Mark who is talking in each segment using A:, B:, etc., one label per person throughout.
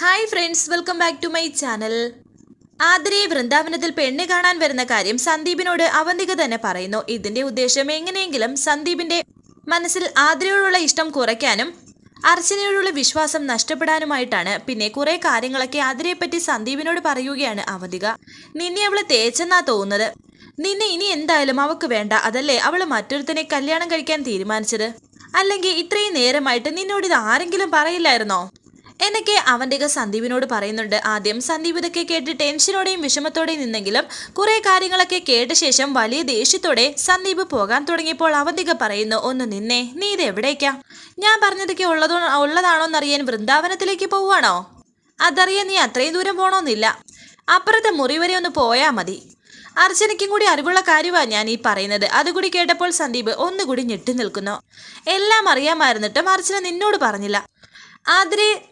A: Hi friends welcome back to my channel ആതിരയെ വൃന്ദാവനത്തിൽ പെണ്ണ് കാണാൻ വരുന്ന കാര്യം സന്ദീപിനോട് അവന്തിക തന്നെ പറയുന്നു. ഇതിന്റെ ഉദ്ദേശം എങ്ങനെയെങ്കിലും സന്ദീപിന്റെ മനസ്സിൽ ആതിരയോടുള്ള ഇഷ്ടം കുറയ്ക്കാനും അർച്ചനയോടുള്ള വിശ്വാസം നഷ്ടപ്പെടാനുമായിട്ടാണ്. പിന്നെ കുറെ കാര്യങ്ങളൊക്കെ ആതിരയെപ്പറ്റി സന്ദീപിനോട് പറയുകയാണ് അവന്തിക. നിന്നെ അവൾ തേച്ചെന്നാ തോന്നുന്നത്. നിന്നെ ഇനി എന്തായാലും അവക്ക് വേണ്ട. അതല്ലേ അവൾ മറ്റൊരുത്തനെ കല്യാണം കഴിക്കാൻ തീരുമാനിച്ചത്? അല്ലെങ്കിൽ ഇത്രയും നേരമായിട്ട് നിന്നോട് ഇത് ആരെങ്കിലും പറയില്ലായിരുന്നോ? എന്നൊക്കെ അവന്റെ സന്ദീപിനോട് പറയുന്നുണ്ട്. ആദ്യം സന്ദീപ് ഇതൊക്കെ കേട്ട് ടെൻഷനോടെയും വിഷമത്തോടെയും നിന്നെങ്കിലും കുറെ കാര്യങ്ങളൊക്കെ കേട്ട ശേഷം വലിയ ദേഷ്യത്തോടെ സന്ദീപ് പോകാൻ തുടങ്ങിയപ്പോൾ അവന്തിക പറയുന്നു ഒന്ന് നിന്നെ നീ ഇത് എവിടേക്കാ? ഞാൻ പറഞ്ഞതൊക്കെ ഉള്ളതോ ഉള്ളതാണോ എന്നറിയാൻ വൃന്ദാവനത്തിലേക്ക് പോവുകയാണോ? അതറിയാൻ നീ അത്രയും ദൂരം പോണോന്നില്ല. അപ്പുറത്തെ മുറി വരെ ഒന്ന് പോയാൽ മതി. അർച്ചനയ്ക്കും കൂടി അറിവുള്ള കാര്യമാണ് ഞാൻ ഈ പറയുന്നത്. അതുകൂടി കേട്ടപ്പോൾ സന്ദീപ് ഒന്നുകൂടി ഞെട്ടി നിൽക്കുന്നു. എല്ലാം അറിയാമായിരുന്നിട്ടും അർച്ചന നിന്നോട് പറഞ്ഞില്ല. ആതിരെ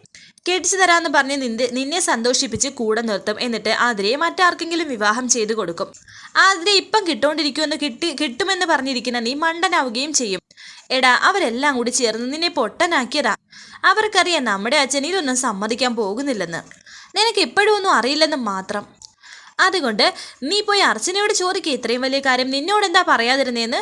A: കെട്ടിച്ചു തരാമെന്ന് പറഞ്ഞ് നിന്റെ നിന്നെ സന്തോഷിപ്പിച്ച് കൂടെ നിർത്തും. എന്നിട്ട് ആതിരയെ മറ്റാർക്കെങ്കിലും വിവാഹം ചെയ്തു കൊടുക്കും. ആതിരെ ഇപ്പം കിട്ടോണ്ടിരിക്കുമെന്ന് കിട്ടി കിട്ടുമെന്ന് പറഞ്ഞിരിക്കുന്ന നീ മണ്ടനാവുകയും ചെയ്യും. എടാ അവരെല്ലാം കൂടി ചേർന്ന് നിന്നെ പൊട്ടനാക്കിയതാ. അവർക്കറിയാം നമ്മുടെ അച്ഛൻ ഇതൊന്നും സമ്മതിക്കാൻ പോകുന്നില്ലെന്ന്. നിനക്ക് ഇപ്പോഴും ഒന്നും അറിയില്ലെന്ന് മാത്രം. അതുകൊണ്ട് നീ പോയി അർച്ചനയോട് ചോദിക്കുക ഇത്രയും വലിയ കാര്യം. നിന്നോട് എന്താ പറയാതിരുന്നേന്ന്?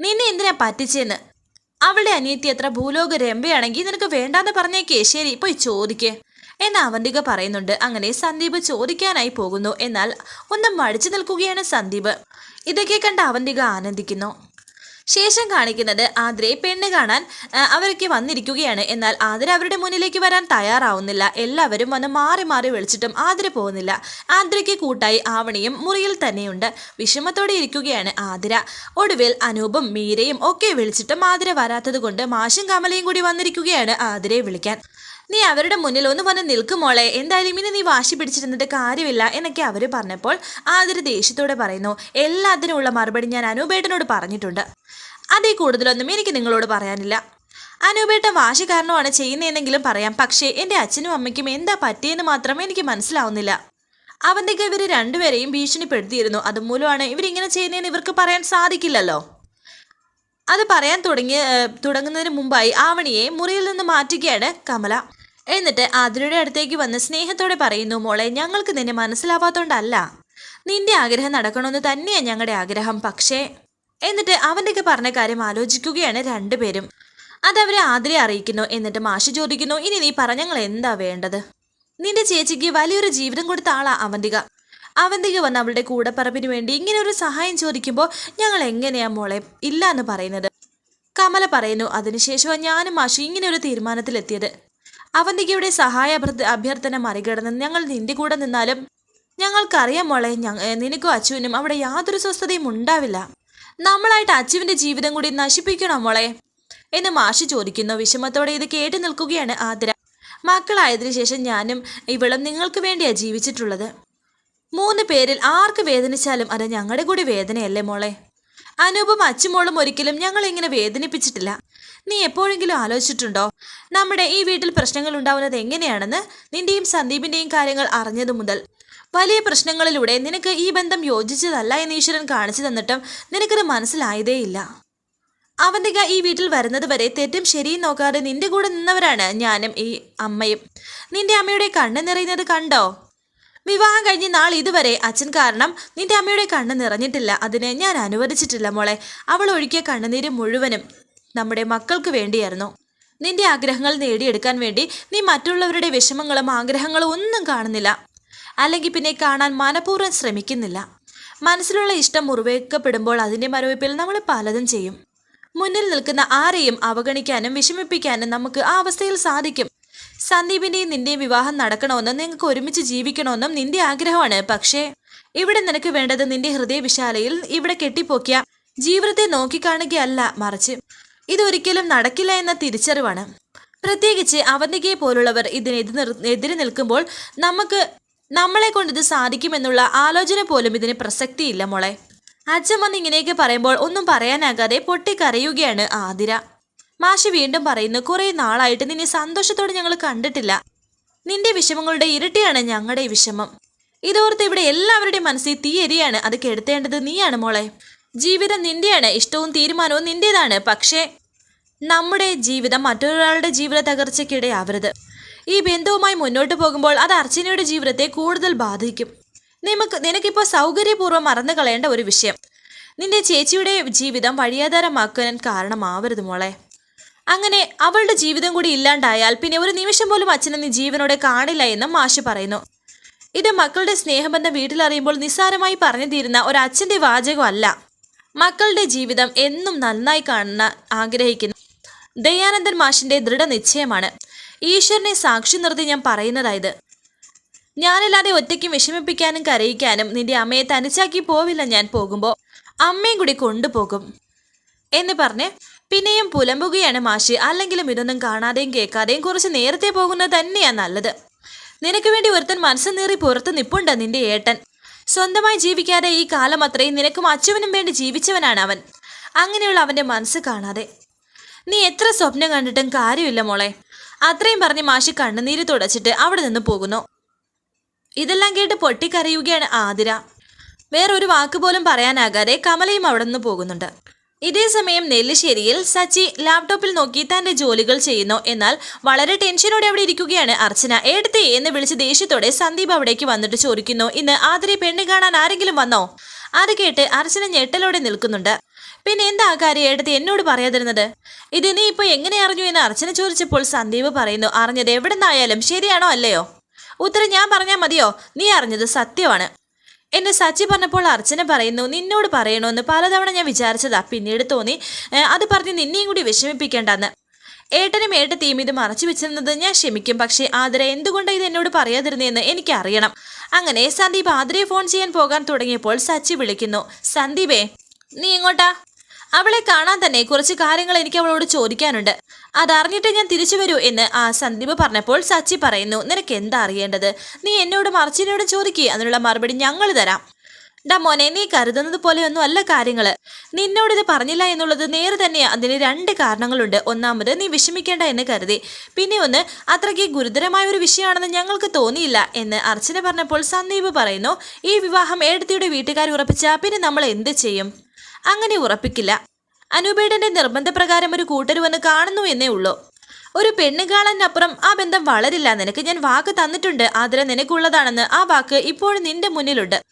A: നിന്നെ എന്തിനാ പറ്റിച്ചേന്ന്? അവളുടെ അനിയത്തി എത്ര ഭൂലോക രമ്പയാണെങ്കിൽ നിനക്ക് വേണ്ടാന്ന് പറഞ്ഞേക്കേ. ശരി പോയി ചോദിക്കേ. എന്ന് അവന്തിക പറയുന്നുണ്ട്. അങ്ങനെ സന്ദീപ് ചോദിക്കാനായി പോകുന്നു. എന്നാൽ ഒന്ന് മടിച്ചു നിൽക്കുകയാണ് സന്ദീപ്. ഇതൊക്കെ കണ്ട് അവന്തിക ആനന്ദിക്കുന്നു. ശേഷം കാണിക്കുന്നത് ആതിരയെ പെണ്ണ് കാണാൻ അവരൊക്കെ വന്നിരിക്കുകയാണ്. എന്നാൽ ആതിര അവരുടെ മുന്നിലേക്ക് വരാൻ തയ്യാറാവുന്നില്ല. എല്ലാവരും വന്ന് മാറി മാറി വിളിച്ചിട്ടും ആതിര പോകുന്നില്ല. ആതിരയ്ക്ക് കൂട്ടായി ആവണിയും മുറിയിൽ തന്നെയുണ്ട്. വിഷമത്തോടെ ഇരിക്കുകയാണ് ആതിര. ഒടുവിൽ അനൂപും മീരയും ഒക്കെ വിളിച്ചിട്ടും ആതിര വരാത്തത് കൊണ്ട് മാഷും കമലയും കൂടി വന്നിരിക്കുകയാണ് ആതിരയെ വിളിക്കാൻ. നീ അവരുടെ മുന്നിൽ ഒന്ന് വന്ന് നിൽക്കും മോളെ. എന്തായാലും ഇനി നീ വാശി പിടിച്ചിരുന്നിട്ട് കാര്യമില്ല എന്നൊക്കെ അവർ പറഞ്ഞപ്പോൾ ആതിര ദേഷ്യത്തോടെ പറയുന്നു എല്ലാത്തിനുമുള്ള മറുപടി ഞാൻ അനൂപേട്ടനോട് പറഞ്ഞിട്ടുണ്ട്. അതേ കൂടുതലൊന്നും എനിക്ക് നിങ്ങളോട് പറയാനില്ല. അനൂപേട്ടൻ വാശി കാരണമാണ് ചെയ്യുന്നതെന്നെങ്കിലും പറയാം. പക്ഷേ എന്റെ അച്ഛനും അമ്മയ്ക്കും എന്താ പറ്റിയെന്ന് മാത്രം എനിക്ക് മനസ്സിലാവുന്നില്ല. അവന്റെ ഇവർ രണ്ടുപേരെയും ഭീഷണിപ്പെടുത്തിയിരുന്നു. അതുമൂലമാണ് ഇവരിങ്ങനെ ചെയ്യുന്നതെന്ന് ഇവർക്ക് പറയാൻ സാധിക്കില്ലല്ലോ. അത് പറയാൻ തുടങ്ങി തുടങ്ങുന്നതിന് മുമ്പായി ആവണിയെ മുറിയിൽ നിന്ന് മാറ്റുകയാണ് കമല. എന്നിട്ട് ആതിരയുടെ അടുത്തേക്ക് വന്ന് സ്നേഹത്തോടെ പറയുന്നു മോളെ ഞങ്ങൾക്ക് നിന്നെ മനസ്സിലാവാത്തോണ്ടല്ല. നിന്റെ ആഗ്രഹം നടക്കണമെന്ന് തന്നെയാണ് ഞങ്ങളുടെ ആഗ്രഹം പക്ഷേ എന്നിട്ട് അവന്റെയൊക്കെ പറഞ്ഞ കാര്യം ആലോചിക്കുകയാണ് രണ്ടുപേരും. അതവരെ ആതിരെ അറിയിക്കുന്നു. എന്നിട്ട് മാഷി ചോദിക്കുന്നു ഇനി നീ പറ ഞങ്ങൾ എന്താ വേണ്ടത്? നിന്റെ ചേച്ചിക്ക് വലിയൊരു ജീവിതം കൊടുത്ത ആളാ അവന്തിക. അവന്തിക വന്ന് അവളുടെ കൂടപ്പറപ്പിന് വേണ്ടി ഇങ്ങനെ ഒരു സഹായം ചോദിക്കുമ്പോൾ ഞങ്ങൾ എങ്ങനെയാ മോളെ ഇല്ല എന്ന് പറയുന്നത്? കമല പറയുന്നു അതിനുശേഷമാണ് ഞാനും മാഷി ഇങ്ങനെ ഒരു തീരുമാനത്തിലെത്തിയത്. അവന്തികയുടെ സഹായ അഭ്യർത്ഥന മറികടന്ന് ഞങ്ങൾ നിന്റെ കൂടെ നിന്നാലും ഞങ്ങൾക്കറിയാം മോളെ നിനക്കും അച്ചുവിനും അവിടെ യാതൊരു സ്വസ്ഥതയും ഉണ്ടാവില്ല. നമ്മളായിട്ട് അച്ചുവിന്റെ ജീവിതം കൂടി നശിപ്പിക്കണോ മോളെ? എന്ന് മാഷി ചോദിക്കുന്നു. വിഷമത്തോടെ ഇത് കേട്ടു നിൽക്കുകയാണ് ആതിര. മക്കളായതിനു ശേഷം ഞാനും ഇവളും നിങ്ങൾക്ക് വേണ്ടിയാ ജീവിച്ചിട്ടുള്ളത്. മൂന്ന് പേരിൽ ആർക്ക് വേദനിച്ചാലും അത് ഞങ്ങളുടെ കൂടി വേദനയല്ലേ മോളെ? അനൂപും അച്ചുമോളും ഒരിക്കലും ഞങ്ങൾ ഇങ്ങനെ വേദനിപ്പിച്ചിട്ടില്ല. നീ എപ്പോഴെങ്കിലും ആലോചിച്ചിട്ടുണ്ടോ? നമ്മുടെ ഈ വീട്ടിൽ പ്രശ്നങ്ങൾ ഉണ്ടാവുന്നത് എങ്ങനെയാണെന്ന്? നിന്റെയും സന്ദീപിന്റെയും കാര്യങ്ങൾ അറിഞ്ഞതു മുതൽ. വലിയ പ്രശ്നങ്ങളിലൂടെ നിനക്ക് ഈ ബന്ധം യോജിച്ചതല്ല എന്ന് ഈശ്വരൻ കാണിച്ചു തന്നിട്ടും നിനക്കത് മനസ്സിലായതേയില്ല. അവന്തിക ഈ വീട്ടിൽ വരുന്നത് വരെ തെറ്റും ശരിയും നോക്കാതെ നിന്റെ കൂടെ നിന്നവരാണ് ഞാനും ഈ അമ്മയും. നിന്റെ അമ്മയുടെ കണ്ണ് നിറയുന്നത് കണ്ടോ? വിവാഹം കഴിഞ്ഞ് നാൾ ഇതുവരെ അച്ഛൻ കാരണം നിന്റെ അമ്മയുടെ കണ്ണ് നിറഞ്ഞിട്ടില്ല. അതിനെ ഞാൻ അനുവദിച്ചിട്ടില്ല മോളെ. അവൾ ഒഴുക്കിയ കണ്ണുനീര് മുഴുവനും നമ്മുടെ മക്കൾക്ക് വേണ്ടിയായിരുന്നു. നിന്റെ ആഗ്രഹങ്ങൾ നേടിയെടുക്കാൻ വേണ്ടി നീ മറ്റുള്ളവരുടെ വിഷമങ്ങളും ആഗ്രഹങ്ങളും ഒന്നും കാണുന്നില്ല. അല്ലെങ്കിൽ പിന്നെ കാണാൻ മനഃപൂർവം ശ്രമിക്കുന്നില്ല. മനസ്സിലുള്ള ഇഷ്ടം മുറിവേക്കപ്പെടുമ്പോൾ അതിന്റെ മരവിപ്പിൽ നമ്മൾ പലതും ചെയ്യും. മുന്നിൽ നിൽക്കുന്ന ആരെയും അവഗണിക്കാനും വിഷമിപ്പിക്കാനും നമുക്ക് ആ അവസ്ഥയിൽ സാധിക്കും. സന്ദീപിന്റെയും നിന്റെയും വിവാഹം നടക്കണമെന്നും നിങ്ങൾക്ക് ഒരുമിച്ച് ജീവിക്കണമെന്നും നിന്റെ ആഗ്രഹമാണ്. പക്ഷേ ഇവിടെ നിനക്ക് വേണ്ടത് നിന്റെ ഹൃദയവിശാലയിൽ ഇവിടെ കെട്ടിപ്പോക്കിയ ജീവിതത്തെ നോക്കിക്കാണുകയല്ല മറിച്ച്. ഇതൊരിക്കലും നടക്കില്ല എന്ന തിരിച്ചറിവാണ്. പ്രത്യേകിച്ച് അവന്തികയെ പോലുള്ളവർ ഇതിനെതിർ എതിരെ നിൽക്കുമ്പോൾ നമുക്ക് നമ്മളെ കൊണ്ട് ഇത് സാധിക്കുമെന്നുള്ള ആലോചന പോലും ഇതിന് പ്രസക്തിയില്ല മോളെ. അച്ഛൻ വന്ന് ഇങ്ങനെയൊക്കെ പറയുമ്പോൾ ഒന്നും പറയാനാകാതെ പൊട്ടിക്കരയുകയാണ് ആതിര. മാഷി വീണ്ടും പറയുന്നു കുറേ നാളായിട്ട് നിന്നെ സന്തോഷത്തോടെ ഞങ്ങൾ കണ്ടിട്ടില്ല. നിന്റെ വിഷമങ്ങളുടെ ഇരട്ടിയാണ് ഞങ്ങളുടെ വിഷമം. ഇതോർത്ത് ഇവിടെ എല്ലാവരുടെയും മനസ്സിൽ തീയരിയാണ് അത് കെടുത്തേണ്ടത് നീയാണ് മോളെ. ജീവിതം നിന്റെയാണ് ഇഷ്ടവും തീരുമാനവും നിന്റേതാണ്. പക്ഷേ നമ്മുടെ ജീവിതം മറ്റൊരാളുടെ ജീവിത തകർച്ചയ്ക്കിടയാവരുത് ഈ ബന്ധവുമായി മുന്നോട്ട് പോകുമ്പോൾ അത് അർച്ചനയുടെ ജീവിതത്തെ കൂടുതൽ ബാധിക്കും. നിനക്ക് നിനക്കിപ്പോൾ സൗകര്യപൂർവം മറന്നു കളയേണ്ട ഒരു വിഷയം. നിന്റെ ചേച്ചിയുടെ ജീവിതം വഴിയാധാരമാക്കാൻ കാരണമാവരുത് മോളെ. അങ്ങനെ അവളുടെ ജീവിതം കൂടി ഇല്ലാണ്ടായാൽ പിന്നെ ഒരു നിമിഷം പോലും അച്ഛനെ നീ ജീവനോടെ കാണില്ല എന്നും മാഷ് പറയുന്നു. ഇത് മക്കളുടെ സ്നേഹബന്ധം വീട്ടിലറിയുമ്പോൾ നിസ്സാരമായി പറഞ്ഞു തീരുന്ന ഒരു അച്ഛന്റെ വാചകമല്ല. മക്കളുടെ ജീവിതം എന്നും നന്നായി കാണുന്ന ആഗ്രഹിക്കുന്നു. ദയാനന്ദൻ മാഷിന്റെ ദൃഢനിശ്ചയമാണ്. ഈശ്വരനെ സാക്ഷി നിർത്തി ഞാൻ പറയുന്നതായത്. ഞാനല്ലാതെ ഒറ്റയ്ക്ക് വിഷമിപ്പിക്കാനും കരയിക്കാനും നിന്റെ അമ്മയെ തനിച്ചാക്കി പോവില്ല ഞാൻ പോകുമ്പോൾ. അമ്മയും കൂടി കൊണ്ടുപോകും. എന്ന് പറഞ്ഞ് പിന്നെയും പുലമ്പുകയാണ് മാഷി. അല്ലെങ്കിലും ഇതൊന്നും കാണാതെയും കേൾക്കാതെയും കുറച്ച് നേരത്തെ പോകുന്നത് തന്നെയാ നല്ലത്. നിനക്ക് വേണ്ടി ഒരുത്തൻ മനസ്സ് നീറി പുറത്ത് നിപ്പുണ്ട് നിന്റെ ഏട്ടൻ. സ്വന്തമായി ജീവിക്കാതെ ഈ കാലം അത്രയും നിനക്കും അച്ഛനും വേണ്ടി ജീവിച്ചവനാണ് അവൻ. അങ്ങനെയുള്ള അവന്റെ മനസ്സ് കാണാതെ. നീ എത്ര സ്വപ്നം കണ്ടിട്ടും കാര്യമില്ല മോളെ. അത്രയും പറഞ്ഞ് മാഷി കണ്ണുനീര് തുടച്ചിട്ട് അവിടെ നിന്ന് പോകുന്നു. ഇതെല്ലാം കേട്ട് പൊട്ടിക്കരയുകയാണ് ആതിര. വേറൊരു വാക്ക് പോലും പറയാനാകാതെ കമലയും അവിടെ നിന്ന് പോകുന്നുണ്ട്. ഇതേ സമയം നെല്ലിശ്ശേരിയിൽ സച്ചി ലാപ്ടോപ്പിൽ നോക്കി തന്റെ ജോലികൾ ചെയ്യുന്നു. എന്നാൽ വളരെ ടെൻഷനോടെ അവിടെ ഇരിക്കുകയാണ് അർച്ചന. എടുത്തേ എന്ന് വിളിച്ച് ദേഷ്യത്തോടെ സന്ദീപ് അവിടേക്ക് വന്നിട്ട് ചോദിക്കുന്നു. ഇന്ന് ആതിരെ പെണ്ണ് കാണാൻ ആരെങ്കിലും വന്നോ? അത് കേട്ട് അർച്ചന ഞെട്ടലോടെ നിൽക്കുന്നുണ്ട്. പിന്നെ എന്താ കാര്യം എടുത്ത് എന്നോട് പറയാതിരുന്നത്? ഇത് നീ ഇപ്പൊ എങ്ങനെ അറിഞ്ഞു? എന്ന് അർച്ചന ചോദിച്ചപ്പോൾ സന്ദീപ് പറയുന്നു. അറിഞ്ഞത് എവിടെ നിന്നായാലും ശരിയാണോ അല്ലയോ? ഉത്തരം ഞാൻ പറഞ്ഞാൽ മതിയോ? നീ അറിഞ്ഞത് സത്യമാണ്. എന്നെ സച്ചി പറഞ്ഞപ്പോൾ അർച്ചന പറയുന്നു നിന്നോട് പറയണമെന്ന് പലതവണ ഞാൻ വിചാരിച്ചതാ. പിന്നീട് തോന്നി അത് പറഞ്ഞ് നിന്നെയും കൂടി വിഷമിപ്പിക്കേണ്ടെന്ന്. ഏട്ടനും ഏട്ടത്തെയും ഇത് മറച്ചു വെച്ചിരുന്നത് ഞാൻ ക്ഷമിക്കും പക്ഷേ ആതിര എന്തുകൊണ്ടാണ് ഇത് എന്നോട് പറയാതിരുന്നതെന്ന് എനിക്കറിയണം. അങ്ങനെ സന്ദീപ് ആതിരയെ ഫോൺ ചെയ്യാൻ പോകാൻ തുടങ്ങിയപ്പോൾ സച്ചി വിളിക്കുന്നു സന്ദീപേ നീ ഇങ്ങോട്ടാ അവളെ കാണാൻ തന്നെ കുറച്ച് കാര്യങ്ങൾ എനിക്ക് അവളോട് ചോദിക്കാനുണ്ട്. അതറിഞ്ഞിട്ട് ഞാൻ തിരിച്ചു വരൂ എന്ന് ആ സന്ദീപ് പറഞ്ഞപ്പോൾ സച്ചി പറയുന്നു നിനക്ക് എന്താ അറിയേണ്ടത്? നീ എന്നോട് മറിച്ചിനോട് ചോദിക്കുക അതിനുള്ള മറുപടി ഞങ്ങൾ തരാം. ഡാ മോനെ നീ കരുതുന്നത് പോലെയൊന്നും അല്ല കാര്യങ്ങൾ. ഇത് പറഞ്ഞില്ല എന്നുള്ളത് നേരെ തന്നെ അതിന് രണ്ട് കാരണങ്ങളുണ്ട്. ഒന്നാമത് നീ വിഷമിക്കേണ്ട എന്ന് കരുതി. പിന്നെ ഒന്ന് അത്രയ്ക്ക് ഗുരുതരമായ ഒരു വിഷയമാണെന്ന് ഞങ്ങൾക്ക് തോന്നിയില്ല എന്ന് അർച്ചന പറഞ്ഞപ്പോൾ സന്ദീപ് പറയുന്നു ഈ വിവാഹം ഏടത്തിയുടെ വീട്ടുകാർ ഉറപ്പിച്ചാൽ പിന്നെ നമ്മൾ എന്ത് ചെയ്യും? അങ്ങനെ ഉറപ്പിക്കില്ല. അനൂപേടന്റെ നിർബന്ധപ്രകാരം ഒരു കൂട്ടർ വന്ന് കാണുന്നു എന്നേ ഉള്ളൂ. ഒരു പെണ്ണ് കാണാനപ്പുറം ആ ബന്ധം വളരില്ല. നിനക്ക് ഞാൻ വാക്ക് തന്നിട്ടുണ്ട്. ആദര നിനക്കുള്ളതാണെന്ന് ആ വാക്ക് ഇപ്പോഴും നിന്റെ മുന്നിലുണ്ട്.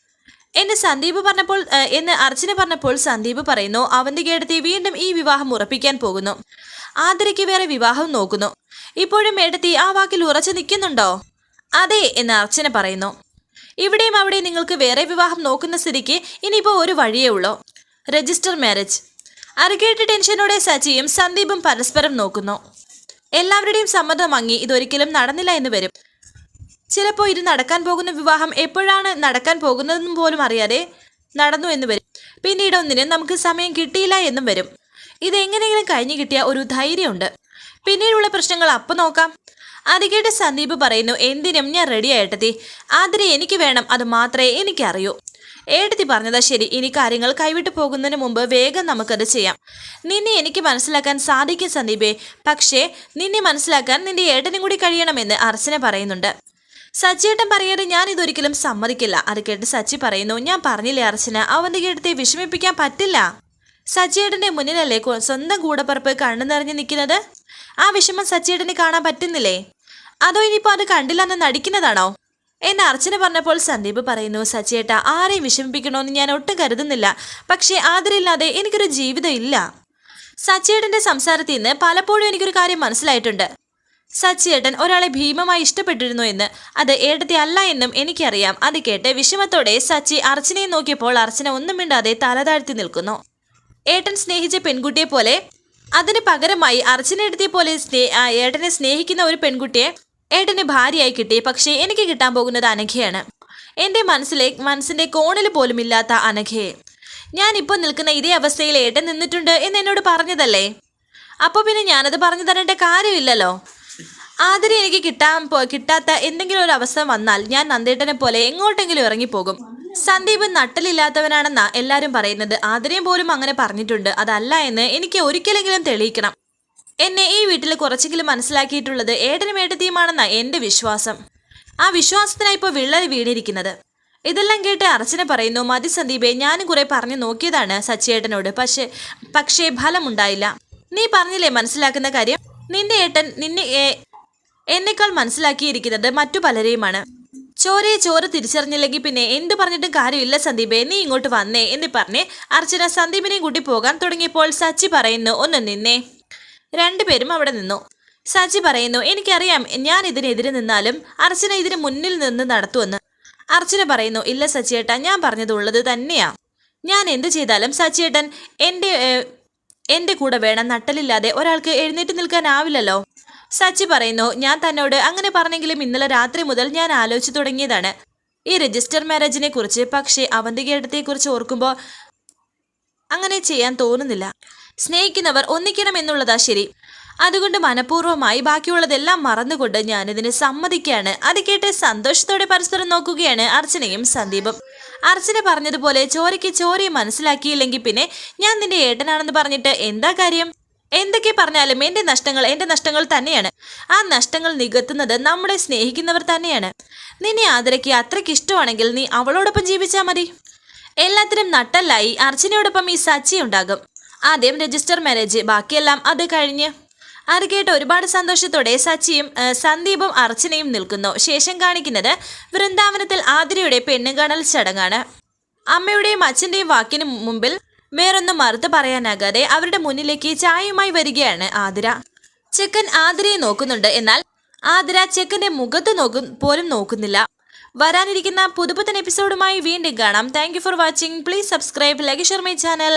A: എന്ന് സന്ദീപ് പറഞ്ഞപ്പോൾ എന്ന് അർച്ചന പറഞ്ഞപ്പോൾ സന്ദീപ് പറയുന്നു അവന്തികയെടുത്തി വീണ്ടും ഈ വിവാഹം ഉറപ്പിക്കാൻ പോകുന്നു. ആദരയ്ക്ക് വേറെ വിവാഹം നോക്കുന്നു. ഇപ്പോഴും മേടത്തി ആ വാക്കിൽ ഉറച്ചു നിൽക്കുന്നുണ്ടോ? അതെ എന്ന് അർച്ചന പറയുന്നു. ഇവിടെയും അവിടെയും നിങ്ങൾക്ക് വേറെ വിവാഹം നോക്കുന്ന സ്ഥിതിക്ക് ഇനിയിപ്പോൾ ഒരു വഴിയേ ഉള്ളൂ. Register marriage. അരകേട്ട് ടെൻഷനോടെ സച്ചിയും സന്ദീപും പരസ്പരം നോക്കുന്നു. എല്ലാവരുടെയും സമ്മതം വാങ്ങി ഇതൊരിക്കലും നടന്നില്ല എന്ന് വരും. ചിലപ്പോൾ ഇത് നടക്കാൻ പോകുന്ന വിവാഹം എപ്പോഴാണ് നടക്കാൻ പോകുന്നതെന്ന് പോലും അറിയാതെ നടന്നു എന്ന് വരും. പിന്നീട് ഒന്നിനും നമുക്ക് സമയം കിട്ടിയില്ല എന്നും വരും. ഇതെങ്ങനെയെങ്കിലും കഴിഞ്ഞു കിട്ടിയ ഒരു ധൈര്യമുണ്ട്. പിന്നീടുള്ള പ്രശ്നങ്ങൾ അപ്പം നോക്കാം. അരികേട്ട് കേട്ട് സന്ദീപ് പറയുന്നു എന്തിനും ഞാൻ റെഡി ആയിട്ടെത്തി ആതിരെ എനിക്ക് വേണം അത് മാത്രമേ എനിക്കറിയൂ. ഏട്ടത്തി പറഞ്ഞതാ ശരി. ഇനി കാര്യങ്ങൾ കൈവിട്ടു പോകുന്നതിന് മുമ്പ് വേഗം നമുക്കത് ചെയ്യാം. നിന്നെ എനിക്ക് മനസ്സിലാക്കാൻ സാധിക്കും സന്ദീപേ. പക്ഷേ നിന്നെ മനസ്സിലാക്കാൻ നിന്റെ ഏട്ടനും കൂടി കഴിയണമെന്ന് അർച്ചന പറയുന്നുണ്ട്. സച്ചിയേട്ടൻ പറയാതെ ഞാൻ ഇതൊരിക്കലും സമ്മതിക്കില്ല. അത് കേട്ട് സച്ചി പറയുന്നു ഞാൻ പറഞ്ഞില്ലേ അർച്ചന അവന്റെ കേട്ടത്തെ വിഷമിപ്പിക്കാൻ പറ്റില്ല. സച്ചിയേട്ടന്റെ മുന്നിലല്ലേ സ്വന്തം കൂടപ്പറപ്പ് കണ്ണു നിറഞ്ഞു നിൽക്കുന്നത്? ആ വിഷമം സച്ചിയേട്ടന് കാണാൻ പറ്റുന്നില്ലേ? അതോ ഇനിയിപ്പോ അത് കണ്ടില്ലെന്ന് നടിക്കുന്നതാണോ? എന്ന് അർച്ചന പറഞ്ഞപ്പോൾ സന്ദീപ് പറയുന്നു സച്ചേട്ട ആരെയും വിഷമിപ്പിക്കണമെന്ന് ഞാൻ ഒട്ടും കരുതുന്നില്ല. പക്ഷേ ആദരില്ലാതെ എനിക്കൊരു ജീവിതം ഇല്ല സച്ചേട്ടന്റെ സംസാരത്തിൽ നിന്ന് പലപ്പോഴും എനിക്കൊരു കാര്യം മനസ്സിലായിട്ടുണ്ട്. സച്ചിയേട്ടൻ ഒരാളെ ഭീമമായി ഇഷ്ടപ്പെട്ടിരുന്നു എന്ന്. അത് ഏട്ടത്തി അല്ല എന്നും എനിക്കറിയാം. അത് കേട്ട് വിഷമത്തോടെ സച്ചി അർച്ചനയെ നോക്കിയപ്പോൾ അർച്ചന ഒന്നും മിണ്ടാതെ തലതാഴ്ത്തി നിൽക്കുന്നു. ഏട്ടൻ സ്നേഹിച്ച പെൺകുട്ടിയെ പോലെ അതിന് പകരമായി അർച്ചന എടുത്തിയ പോലെ ഏട്ടനെ സ്നേഹിക്കുന്ന ഒരു പെൺകുട്ടിയെ ഏട്ടന് ഭാര്യയായി കിട്ടി. പക്ഷേ എനിക്ക് കിട്ടാൻ പോകുന്നത് അനഘയാണ്. എന്റെ മനസ്സിലെ മനസ്സിന്റെ കോണിൽ പോലും ഇല്ലാത്ത അനഘയെ. ഞാൻ ഇപ്പൊ നിൽക്കുന്ന ഇതേ അവസ്ഥയിൽ ഏട്ടൻ നിന്നിട്ടുണ്ട് എന്ന് എന്നോട് പറഞ്ഞതല്ലേ? അപ്പോൾ പിന്നെ ഞാനത് പറഞ്ഞു തരേണ്ട കാര്യമില്ലല്ലോ. ആദരി എനിക്ക് കിട്ടാൻ പോ കിട്ടാത്ത എന്തെങ്കിലും ഒരു അവസരം വന്നാൽ ഞാൻ നന്ദേട്ടനെ പോലെ എങ്ങോട്ടെങ്കിലും ഇറങ്ങിപ്പോകും. സന്ദീപ് നട്ടലില്ലാത്തവനാണെന്നാ എല്ലാവരും പറയുന്നത്. ആതിരയും പോലും അങ്ങനെ പറഞ്ഞിട്ടുണ്ട്. അതല്ല എന്ന് എനിക്ക് ഒരിക്കലെങ്കിലും തെളിയിക്കണം. എന്നെ ഈ വീട്ടിൽ കുറച്ചെങ്കിലും മനസ്സിലാക്കിയിട്ടുള്ളത് ഏട്ടനും ഏട്ടത്തിയുമാണെന്നാ എന്റെ വിശ്വാസം. ആ വിശ്വാസത്തിനായി ഇപ്പോൾ വിള്ളൽ വീണിരിക്കുന്നത്. ഇതെല്ലാം കേട്ട് അർച്ചന പറയുന്നു മതി സന്ദീപെ ഞാനും കുറെ പറഞ്ഞു നോക്കിയതാണ് സച്ചിയേട്ടനോട്. പക്ഷേ പക്ഷേ ഫലമുണ്ടായില്ല. നീ പറഞ്ഞില്ലേ മനസ്സിലാക്കുന്ന കാര്യം? നിന്റെ ഏട്ടൻ നിന്നെ എന്നെക്കാൾ മനസ്സിലാക്കിയിരിക്കുന്നത് മറ്റു പലരെയുമാണ്. ചോരയെ ചോര തിരിച്ചറിഞ്ഞില്ലെങ്കിൽ പിന്നെ എന്ത് പറഞ്ഞിട്ടും കാര്യമില്ല സന്ദീപെ. നീ ഇങ്ങോട്ട് വന്നേ എന്ന് പറഞ്ഞ് അർച്ചന സന്ദീപിനെയും കൂട്ടി പോകാൻ തുടങ്ങിയപ്പോൾ സച്ചി പറയുന്നു ഒന്ന് നിന്നേ. രണ്ടുപേരും അവിടെ നിന്നു. സജി പറയുന്നു എനിക്കറിയാം ഞാൻ ഇതിനെതിരെ നിന്നാലും അർച്ചന ഇതിന് മുന്നിൽ നിന്ന് നടത്തുമെന്ന്. അർച്ചന പറയുന്നു ഇല്ല സച്ചിയേട്ടാ ഞാൻ പറഞ്ഞതുള്ളത് തന്നെയാ. ഞാൻ എന്ത് ചെയ്താലും സച്ചിയേട്ടൻ എന്റെ എന്റെ കൂടെ വേണം. നട്ടലില്ലാതെ ഒരാൾക്ക് എഴുന്നേറ്റ് നിൽക്കാനാവില്ലല്ലോ. സച്ചി പറയുന്നു ഞാൻ തന്നോട് അങ്ങനെ പറഞ്ഞെങ്കിലും ഇന്നലെ രാത്രി മുതൽ ഞാൻ ആലോചിച്ചു തുടങ്ങിയതാണ്. ഈ രജിസ്റ്റർ മാരേജിനെ കുറിച്ച് പക്ഷേ അവന്തികേട്ടത്തെക്കുറിച്ച് ഓർക്കുമ്പോൾ അങ്ങനെ ചെയ്യാൻ തോന്നുന്നില്ല. സ്നേഹിക്കുന്നവർ ഒന്നിക്കണം എന്നുള്ളതാ ശരി. അതുകൊണ്ട് മനഃപൂർവമായി ബാക്കിയുള്ളതെല്ലാം മറന്നുകൊണ്ട് ഞാനിതിന് സമ്മതിക്കുകയാണ്. അത് കേട്ട് സന്തോഷത്തോടെ പരസ്പരം നോക്കുകയാണ് അർച്ചനയും സന്ദീപും. അർച്ചന പറഞ്ഞതുപോലെ ചോരയ്ക്ക് ചോരയെ മനസ്സിലാക്കിയില്ലെങ്കിൽ പിന്നെ ഞാൻ നിന്റെ ഏട്ടനാണെന്ന് പറഞ്ഞിട്ട് എന്താ കാര്യം? എന്തൊക്കെ പറഞ്ഞാലും എന്റെ നഷ്ടങ്ങൾ എന്റെ നഷ്ടങ്ങൾ തന്നെയാണ്. ആ നഷ്ടങ്ങൾ നികത്തുന്നത് നമ്മളെ സ്നേഹിക്കുന്നവർ തന്നെയാണ്. നിന്നെ ആദരയ്ക്ക് അത്രയ്ക്ക് ഇഷ്ടമാണെങ്കിൽ നീ അവളോടൊപ്പം ജീവിച്ചാൽ മതി. എല്ലാത്തിനും നട്ടല്ലായി അർച്ചനയോടൊപ്പം ഈ സച്ചി ഉണ്ടാകും ആദ്യം രജിസ്റ്റർ മാരേജ് ബാക്കിയെല്ലാം അത് കഴിഞ്ഞ്. അത് കേട്ട് ഒരുപാട് സന്തോഷത്തോടെ സച്ചിയും സന്ദീപും അർച്ചനയും നിൽക്കുന്നു. ശേഷം കാണിക്കുന്നത് വൃന്ദാവനത്തിൽ ആതിരയുടെ പെണ്ണുകാണൽ ചടങ്ങാണ്. അമ്മയുടെയും അച്ഛന്റെയും വാക്കിന് മുമ്പിൽ വേറൊന്നും മറുത്ത് പറയാനാകാതെ അവരുടെ മുന്നിലേക്ക് ചായയുമായി വരികയാണ് ആതിര. ചെക്കൻ ആതിരയെ നോക്കുന്നുണ്ട്. എന്നാൽ ആതിര ചെക്കന്റെ മുഖത്ത് നോക്കും പോലും നോക്കുന്നില്ല. വരാനിരിക്കുന്ന പുതുപുത്തൻ എപ്പിസോഡുമായി വീണ്ടും കാണാം. Thank for watching please subscribe like share my channel